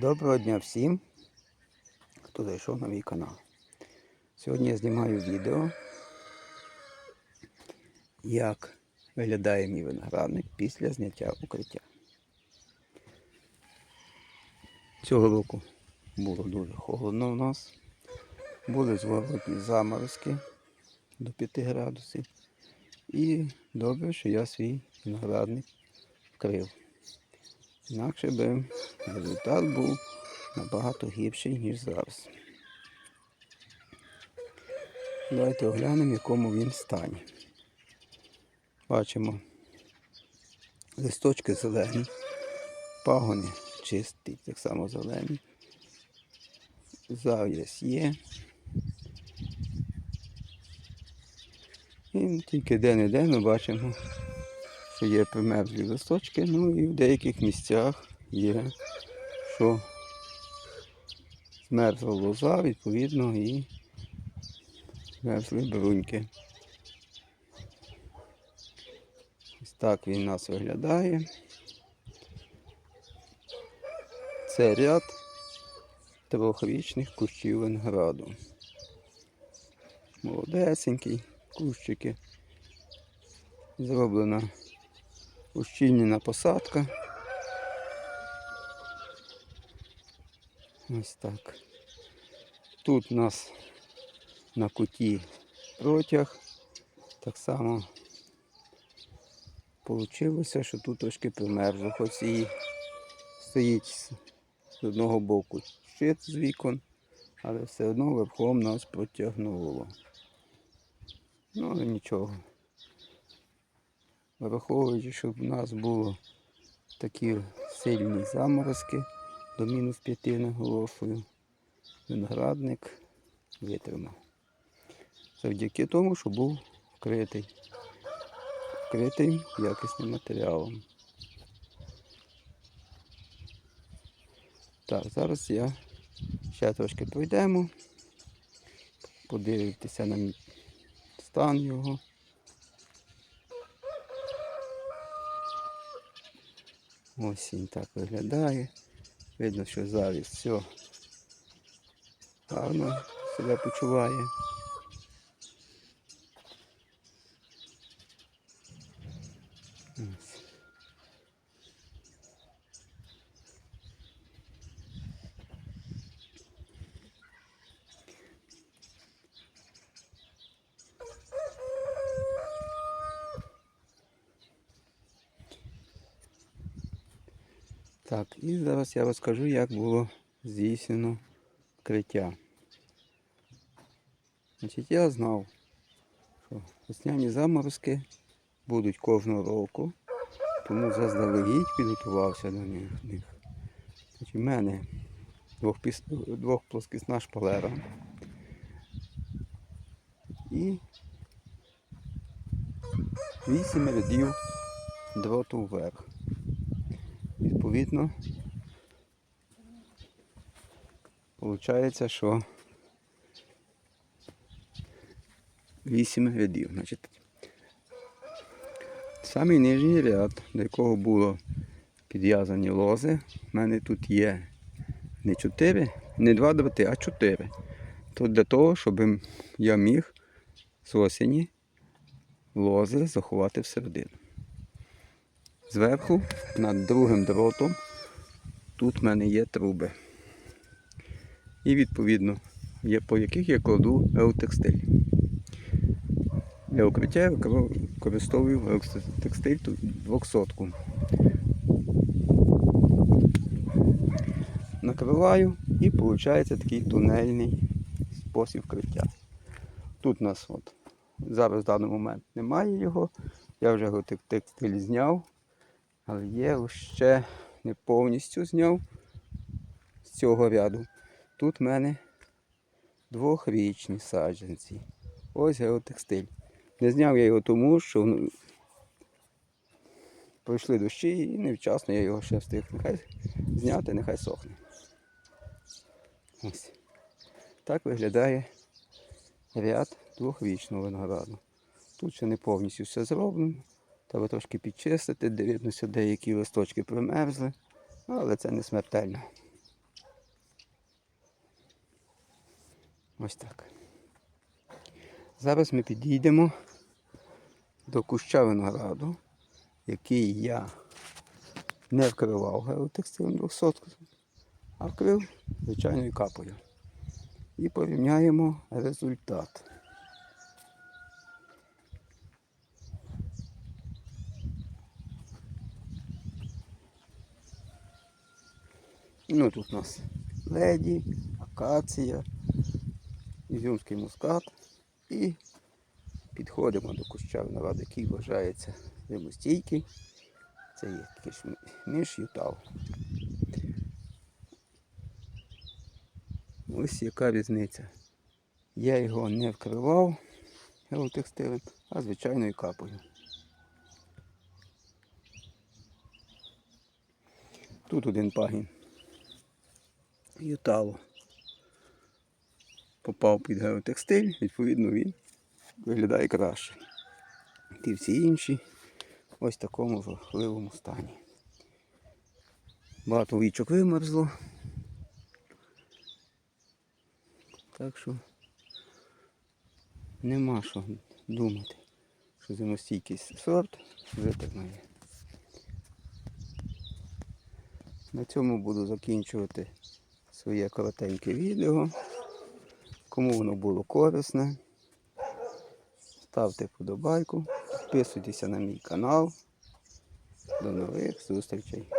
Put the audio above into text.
Доброго дня всім, хто зайшов на мій канал. Сьогодні я знімаю відео, як виглядає мій виноградник після зняття укриття. Цього року було дуже холодно у нас. Були зворотні заморозки до 5 градусів. І добре, що я свій виноградник вкрив. Інакше би результат був набагато гірший, ніж зараз. Давайте оглянемо, в якому він стані. Бачимо листочки зелені, пагони чисті, так само зелені. Зав'яз є. І тільки де-не-де ми бачимо що є примерзлі листочки, ну і в деяких місцях є, що змерзла лоза, відповідно, і змерзли бруньки. Ось так він у нас виглядає. Це ряд трьохрічних кущів винограду. Молодесенький кущики. Зроблена ущільнена посадка. Ось так. Тут у нас на куті протяг. Так само вийшло, що тут трошки примерзло, хоч і стоїть з одного боку щит з вікон, але все одно верхом нас протягнуло. Ну, але нічого. Враховуючи, щоб у нас було такі сильні заморозки до мінус 5 наголошую, виноградник витримав. Завдяки тому, що був вкритий, вкритий якісним матеріалом. Так, зараз я ще трошки пройдемо, подивитися на стан його. Ось він так виглядає. Видно, що завість все гарно себе почуває. Так, і зараз я розкажу, як було здійснено вкриття. Значить, я знав, що весняні заморозки будуть кожного року, тому заздалегідь підготувався до них. Значить, У мене двохплоскісна шпалера і вісім рядів дроту вверх. Відповідно, виходить, що 8 рядів. Самий нижній ряд, до якого було підв'язані лози, в мене тут є не 4, не 2 дроти, а 4. Тут для того, щоб я міг з осені лози заховати всередину. Зверху над другим дротом тут в мене є труби. І відповідно, є, по яких я кладу еутекстиль. Для укриття я використовую еутекстиль 200. Накриваю і виходить такий тунельний спосіб вкриття. Тут у нас от, зараз в даний момент немає його. Я вже його текстиль зняв. Але є ще не повністю зняв з цього ряду. Тут в мене двохрічні саджанці. Ось геотекстиль. Не зняв я його тому, що пройшли дощі і невчасно я його ще встиг нехай зняти, нехай сохне. Ось. Так виглядає ряд двохрічного винограду. Тут ще не повністю все зроблено. Треба трошки підчистити, дивимося, деякі листочки промерзли, ну, але це не смертельно. Ось так. Зараз ми підійдемо до куща винограду, який я не вкривав геотекстилем 200, а вкрив звичайною капою. І порівняємо результат. Ну, тут у нас леді, акація, ізюмський мускат. І підходимо до куща винограду, який вважається зимостійкий. Це є кишміш ютав. Ось яка різниця. Я його не вкривав геотекстилем, а звичайною капою. Тут один пагін юталу попав під геотекстиль, відповідно він виглядає краще. Ті всі інші ось в такому жахливому стані. Багато вічок вимерзло. Так що нема що думати, що зимостійкий сорт витримає. На цьому буду закінчувати своє коротеньке відео. Кому воно було корисне, ставте вподобайку, підписуйтеся на мій канал. До нових зустрічей.